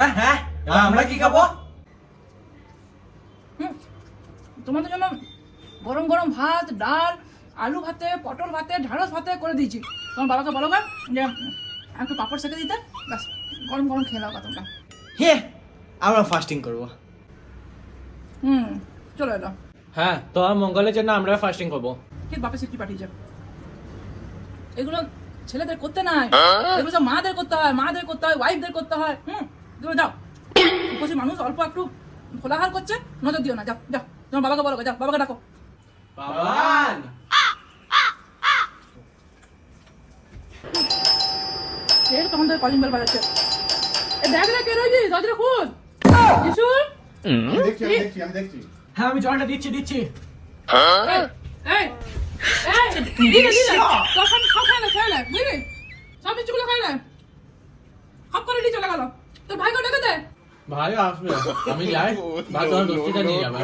আমরা কি খাব? তোমাদের জন্য গরম গরম ভাত ডাল আলু ভাতে পটল ভাতে ঢেঁড়স ভাতে করে দিয়েছি। তোমার বাবাকে বলো গা যে একটু পাপড় সেকে দিতে ব্যাস গরম গরম খেয়ে নাও তোমরা হে আমরা ফাস্টিং করব। হুম চলো এলো। হ্যাঁ তোমার মঙ্গলের জন্য আমরা ফাস্টিং করব। ঠিক বাপে সিটি পাঠিয়েছে এগুলো ছেলেদের করতে নাই। এগুলো সব মাদের করতে হয় মাদের করতে হয় ওয়াইফদের করতে হয় হুম। তুমি যাও। উপসী মানুষ অল্প একটু খোলাহার করছে। নজর দিও না যাও যাও। তোমার বাবাকে বলো যাও বাবাকে ডাকো। বাবান এই তখন থেকে কলিং বেল বাজাচ্ছে? এ দেখ রে কে রয়েছিস দরজা খুল। যিশু? দেখছি আমি দেখছি আমি দেখছি। হ্যাঁ আমি জলটা দিচ্ছি দিচ্ছি। এই এই এই তোর সব না খাই না বুঝলি সব মিষ্টিগুলো খাই না খপ করে নিয়ে চলে গেল তোর ভাই ডেকে কোথায়? ভাই আসবে। আমি যাই। ভাই তোমার দোস্তিটা নিয়ে যাবে।